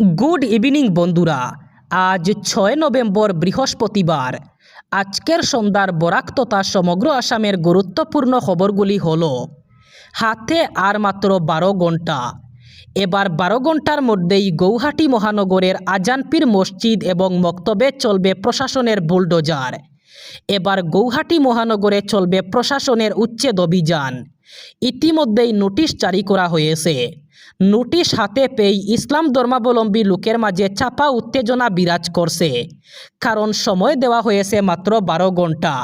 Good evening বন্ধুরা। আজ ছয় নভেম্বর বৃহস্পতিবার। আজকের সন্ধ্যার বরাক তথা সমগ্র আসামের গুরুত্বপূর্ণ খবরগুলি হল, হাতে আর মাত্র বারো ঘণ্টা এবার বারো ঘণ্টার মধ্যেই গৌহাটি মহানগরের আজানপীর মসজিদ এবং মক্তবে চলবে প্রশাসনের বুলডোজার। এবার গৌহাটি মহানগরে চলবে প্রশাসনের উচ্ছেদ অভিযান। ইতিমধ্যেই নোটিশ জারি করা হয়েছে। নোটিশ হাতে পেয়ে ইসলাম ধর্মাবলম্বী লোকের মাঝে চাপা উত্তেজনা বিরাজ করছে। কারণ সময় দেওয়া হয়েছে মাত্র বারো ঘণ্টা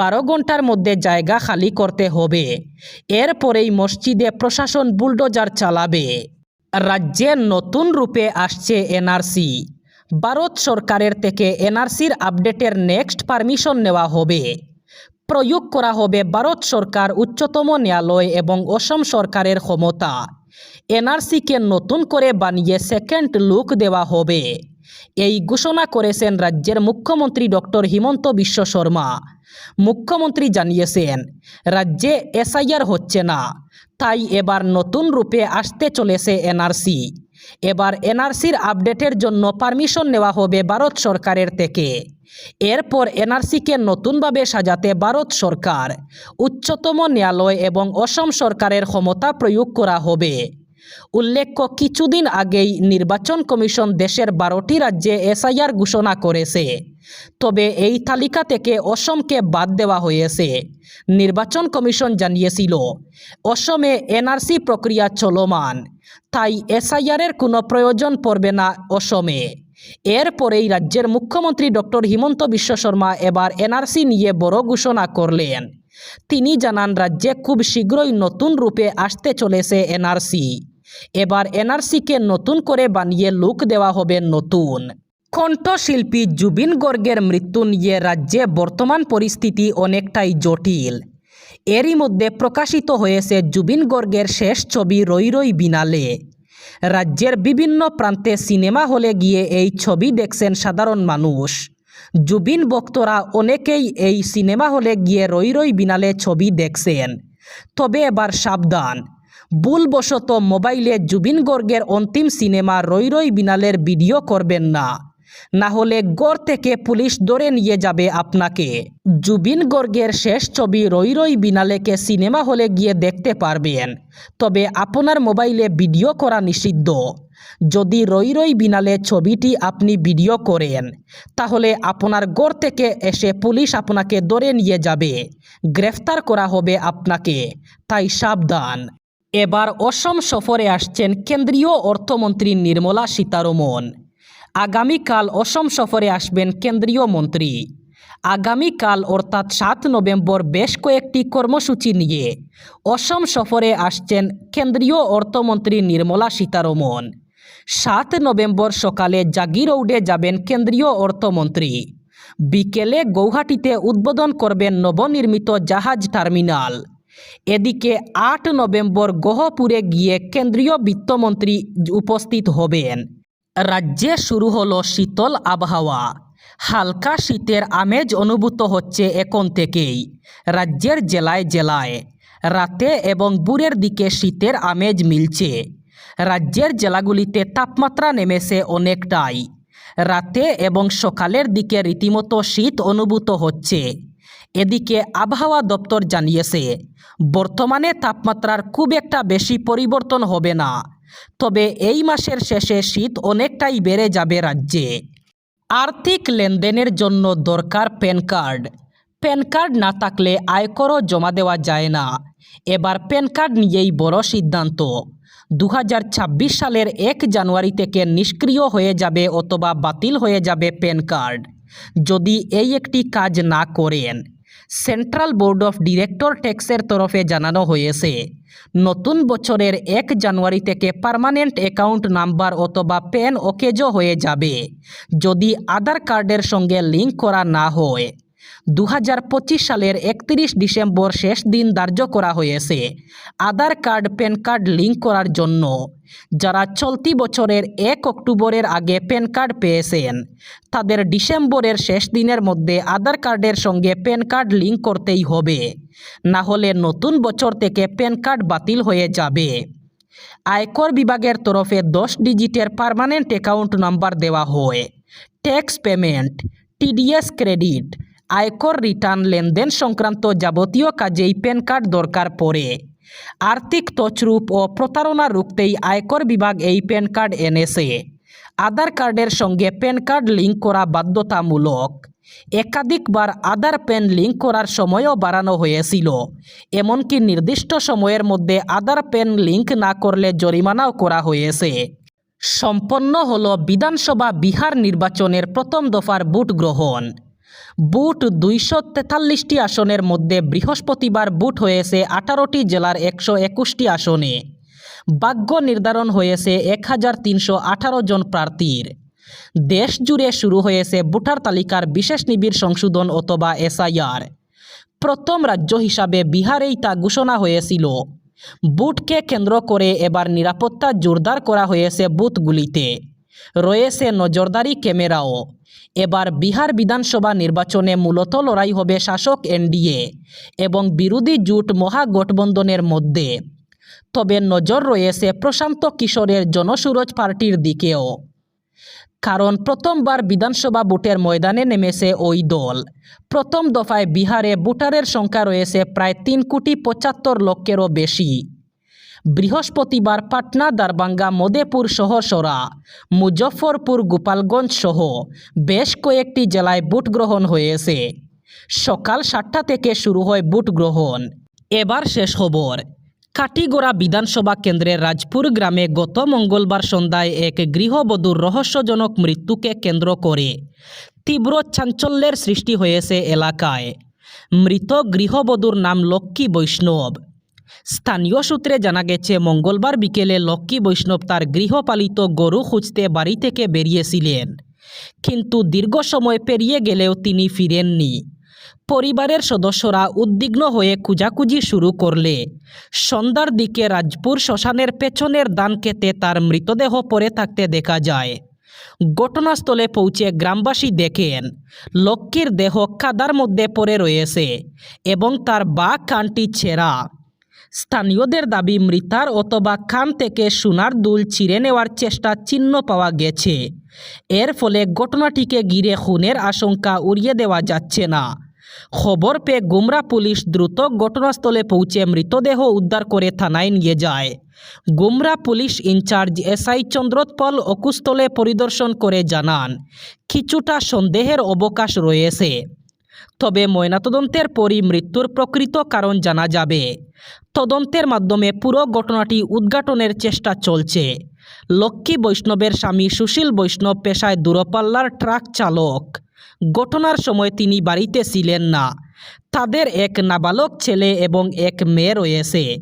বারো ঘণ্টার মধ্যে জায়গা খালি করতে হবে। এরপরেই মসজিদে প্রশাসন বুলডোজার চালাবে। রাজ্যে নতুন রূপে আসছে এনআরসি। ভারত সরকারের থেকে এনআরসির আপডেটের নেক্সট পারমিশন নেওয়া হবে। প্রয়োগ করা হবে ভারত সরকার উচ্চতম ন্যায়ালয় এবং অসম সরকারের ক্ষমতা। এনআরসিকে নতুন করে বানিয়ে সেকেন্ড লুক দেওয়া হবে। এই ঘোষণা করেছেন রাজ্যের মুখ্যমন্ত্রী ডক্টর হিমন্ত বিশ্ব শর্মা। মুখ্যমন্ত্রী জানিয়েছেন, রাজ্যে এসআইআর হচ্ছে না, তাই এবার নতুন রূপে আসতে চলেছে এনআরসি। এবার এনআরসির আপডেটের জন্য পারমিশন নেওয়া হবে ভারত সরকারের থেকে। এরপর এনআরসিকে নতুনভাবে সাজাতে ভারত সরকার উচ্চতম ন্যায়ালয় এবং অসম সরকারের ক্ষমতা প্রয়োগ করা হবে। উল্লেখ্য, কিছুদিন আগেই নির্বাচন কমিশন দেশের বারোটি রাজ্যে এসআইআর ঘোষণা করেছে। তবে এই তালিকা থেকে অসমকে বাদ দেওয়া হয়েছে। নির্বাচন কমিশন জানিয়েছিল, অসমে এনআরসি প্রক্রিয়া চলমান, তাই এসআইআরের কোনো প্রয়োজন পড়বে না অসমে। এরপরেই রাজ্যের মুখ্যমন্ত্রী ডক্টর হিমন্ত বিশ্ব শর্মা এবার এনআরসি নিয়ে বড় ঘোষণা করলেন। তিনি জানান, রাজ্যে খুব শীঘ্রই নতুন রূপে আসতে চলেছে এনআরসি। এবার এনআরসিকে নতুন করে বানিয়ে লুক দেওয়া হবে নতুন। কণ্ঠশিল্পী জুবিন গর্গের মৃত্যু নিয়ে রাজ্যে বর্তমান পরিস্থিতি অনেকটাই জটিল। এরই মধ্যে প্রকাশিত হয়েছে জুবিন গর্গের শেষ ছবি রই রই বিনালে। রাজ্যের বিভিন্ন প্রান্তে সিনেমা হলে গিয়ে এই ছবি দেখছেন সাধারণ মানুষ। জুবিন বক্তরা অনেকেই এই সিনেমা হলে গিয়ে রই রই বিনালে ছবি দেখছেন। তবে এবার সাবধান। ভুলবশত মোবাইলে জুবিন গর্গের অন্তিম সিনেমা রই রই বিনালের ভিডিও করবেন না। না হলে গড় থেকে পুলিশ ধরে নিয়ে যাবে আপনাকে। জুবিন গর্গের শেষ ছবি রই রই বিনালেকে সিনেমা হলে গিয়ে দেখতে পারবেন। তবে আপনার মোবাইলে ভিডিও করা নিষিদ্ধ। যদি রই রই বিনালে ছবিটি আপনি ভিডিও করেন, তাহলে আপনার গড় থেকে এসে পুলিশ আপনাকে ধরে নিয়ে যাবে। গ্রেফতার করা হবে আপনাকে। তাই সাবধান। এবার অসম সফরে আসছেন কেন্দ্রীয় অর্থমন্ত্রী নির্মলা সীতারমন। আগামীকাল অসম সফরে আসবেন কেন্দ্রীয় মন্ত্রী। আগামীকাল অর্থাৎ সাত নভেম্বর বেশ কয়েকটি কর্মসূচি নিয়ে অসম সফরে আসছেন কেন্দ্রীয় অর্থমন্ত্রী নির্মলা সীতারমন। সাত নভেম্বর সকালে জাগিরৌডে যাবেন কেন্দ্রীয় অর্থমন্ত্রী। বিকেলে গৌহাটিতে উদ্বোধন করবেন নবনির্মিত জাহাজ টার্মিনাল। এদিকে আট নভেম্বর গহপুরে গিয়ে কেন্দ্রীয় বিত্তমন্ত্রী উপস্থিত হবেন। রাজ্যে শুরু হলো শীতল আবহাওয়া। হালকা শীতের আমেজ অনুভূত হচ্ছে এখন থেকেই, রাজ্যের জেলায় জেলায়। রাতে এবং বুরের দিকে শীতের আমেজ মিলছে। রাজ্যের জেলাগুলিতে তাপমাত্রা নেমেছে অনেকটাই। রাতে এবং সকালের দিকে রীতিমতো শীত অনুভূত হচ্ছে। এদিকে আবহাওয়া দপ্তর জানিয়েছে, বর্তমানে তাপমাত্রার খুব একটা বেশি পরিবর্তন হবে না। তবে এই মাসের শেষে শীত অনেকটাই বেড়ে যাবে রাজ্যে। আর্থিক লেনদেনের জন্য দরকার প্যান কার্ড। প্যান কার্ড না থাকলে আয়করও জমা দেওয়া যায় না। এবার প্যান কার্ড নিয়েই বড় সিদ্ধান্ত। দু হাজার ছাব্বিশ সালের এক জানুয়ারি থেকে নিষ্ক্রিয় হয়ে যাবে অথবা বাতিল হয়ে যাবে প্যান কার্ড। যদি এই একটি কাজ না করেন সেন্ট্রাল বোর্ড অফ ডিরেক্টর ট্যাক্সের তরফে জানানো হয়েছে, নতুন বছরের এক জানুয়ারি থেকে পার্মানেন্ট অ্যাকাউন্ট নাম্বার অথবা প্যান ওকেজো হয়ে যাবে, যদি আধার কার্ডের সঙ্গে লিঙ্ক করা না হয়। দু হাজার পঁচিশ সালের একত্রিশ ডিসেম্বর শেষ দিন ধার্য করা হয়েছে। Aadhaar card, PAN card link করার জন্য। যারা চলতি বছরের এক অক্টোবরের আগে প্যান কার্ড পেয়েছেন, তাদের ডিসেম্বরের শেষ দিনের মধ্যে আধার কার্ডের সঙ্গে প্যান কার্ড লিঙ্ক করতেই হবে। না হলে নতুন বছর থেকে প্যান কার্ড বাতিল হয়ে যাবে। আয়কর বিভাগের তরফে দশ ডিজিটের পার্মানেন্ট অ্যাকাউন্ট নাম্বার দেওয়া হয়। ট্যাক্স পেমেন্ট, টিডিএস ক্রেডিট আয়কর রিটার্ন লেনদেন সংক্রান্ত যাবতীয় কাজেই প্যান কার্ড দরকার পড়ে। আর্থিক তছরূপ ও প্রতারণা রুখতেই আয়কর বিভাগ এই প্যান কার্ড এনেছে। আধার কার্ডের সঙ্গে প্যান কার্ড লিঙ্ক করা বাধ্যতামূলক। একাধিকবার আধার প্যান লিঙ্ক করার সময়ও বাড়ানো হয়েছিল। এমনকি নির্দিষ্ট সময়ের মধ্যে আধার প্যান লিঙ্ক না করলে জরিমানাও করা হয়েছে। সম্পন্ন হল বিধানসভা বিহার নির্বাচনের প্রথম দফার ভোট গ্রহণ বুট দুইশো তেতাল্লিশটি আসনের মধ্যে বৃহস্পতিবার বুট হয়েছে আঠারোটি জেলার একশো একুশটি আসনে। ভাগ্য নির্ধারণ হয়েছে এক হাজার তিনশো আঠারো জন প্রার্থীর। দেশ জুড়ে শুরু হয়েছে ভোটার তালিকার বিশেষ নিবিড় সংশোধন অথবা এসআইআর। প্রথম রাজ্য হিসাবে বিহারেই তা ঘোষণা হয়েছিল। বুটকে কেন্দ্র করে এবার নিরাপত্তা জোরদার করা হয়েছে বুথগুলিতে। রয়েছে নজরদারি ক্যামেরাও। এবার বিহার বিধানসভা নির্বাচনে মূলত লড়াই হবে শাসক এনডিএ এবং বিরোধী জোট মহাগঠবন্ধনের মধ্যে। তবে নজর রয়েছে প্রশান্ত কিশোরের জনসুরজ পার্টির দিকেও। কারণ প্রথমবার বিধানসভা ভোটের ময়দানে নেমেছে ওই দল। প্রথম দফায় বিহারে ভোটারের সংখ্যা রয়েছে প্রায় তিন কোটি পঁচাত্তর লক্ষেরও বেশি। বৃহস্পতিবার পাটনা দারবাঙ্গা মদেপুর সহসরা মুজফ্ফরপুর, গোপালগঞ্জ সহ বেশ কয়েকটি জেলায় ভোট গ্রহণ হয়েছে। সকাল সাতটা থেকে শুরু হয় ভোট গ্রহণ। এবার শেষ খবর। কাটিগড়া বিধানসভা কেন্দ্রের রাজপুর গ্রামে গত মঙ্গলবার সন্ধ্যায় এক গৃহবধূর রহস্যজনক মৃত্যুকে কেন্দ্র করে তীব্র চাঞ্চল্যের সৃষ্টি হয়েছে এলাকায়। মৃত গৃহবধূর নাম লক্ষ্মী বৈষ্ণব। স্থানীয় সূত্রে জানা গেছে, মঙ্গলবার বিকেলে লক্ষ্মী বৈষ্ণব তার গৃহপালিত গরু খুঁজতে বাড়ি থেকে বেরিয়েছিলেন। কিন্তু দীর্ঘ সময় পেরিয়ে গেলেও তিনি ফিরেননি। পরিবারের সদস্যরা উদ্বিগ্ন হয়ে খুঁজাখুঁজি শুরু করলে। সন্ধ্যার দিকে রাজপুর শ্মশানের পেছনের দান খেতে তার মৃতদেহ পড়ে থাকতে দেখা যায়। ঘটনাস্থলে পৌঁছে গ্রামবাসী দেখেন, লক্ষ্মীর দেহ কাদার মধ্যে পড়ে রয়েছে এবং তার বা কানটি ছেঁড়া। স্থানীয়দের দাবি, মৃতার অথবা খান থেকে সোনার দুল ছিঁড়ে নেওয়ার চেষ্টা চিহ্ন পাওয়া গেছে। এর ফলে ঘটনাটিকে ঘিরে খুনের আশঙ্কা উড়িয়ে দেওয়া যাচ্ছে না। খবর পেয়ে গুমরা পুলিশ দ্রুত ঘটনাস্থলে পৌঁছে মৃতদেহ উদ্ধার করে থানায় নিয়ে যায়। Gumra police incharge SI Chandrotpal অকুস্থলে পরিদর্শন করে জানান, কিছুটা সন্দেহের অবকাশ রয়েছে। তবে ময়নাতদন্তের পরই মৃত্যুর প্রকৃত কারণ জানা যাবে। তদন্তের মাধ্যমে পুরো ঘটনাটি উদ্ঘাটনের চেষ্টা চলছে। লক্ষ্মী বৈষ্ণবের স্বামী সুশীল বৈষ্ণব পেশায় দূরপাল্লার ট্রাক চালক। ঘটনার সময় তিনি বাড়িতে ছিলেন না। তাদের এক নাবালক ছেলে এবং এক মেয়ে রয়েছে।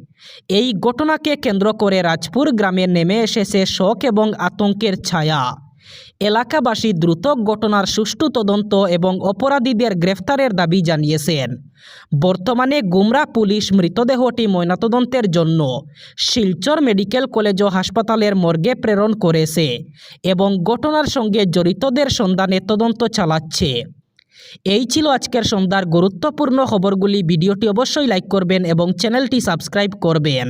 এই ঘটনাকে কেন্দ্র করে রাজপুর গ্রামে নেমে এসেছে শোক এবং আতঙ্কের ছায়া। এলাকাবাসী দ্রুত ঘটনার সুষ্ঠু তদন্ত এবং অপরাধীদের গ্রেফতারের দাবি জানিয়েছেন। বর্তমানে গুমরা পুলিশ মৃতদেহটি ময়নাতদন্তের জন্য শিলচর মেডিকেল কলেজ ও হাসপাতালের মর্গে প্রেরণ করেছে এবং ঘটনার সঙ্গে জড়িতদের সন্ধানে তদন্ত চালাচ্ছে। এই ছিল আজকের সন্ধ্যার গুরুত্বপূর্ণ খবরগুলি। ভিডিওটি অবশ্যই লাইক করবেন এবং চ্যানেলটি সাবস্ক্রাইব করবেন।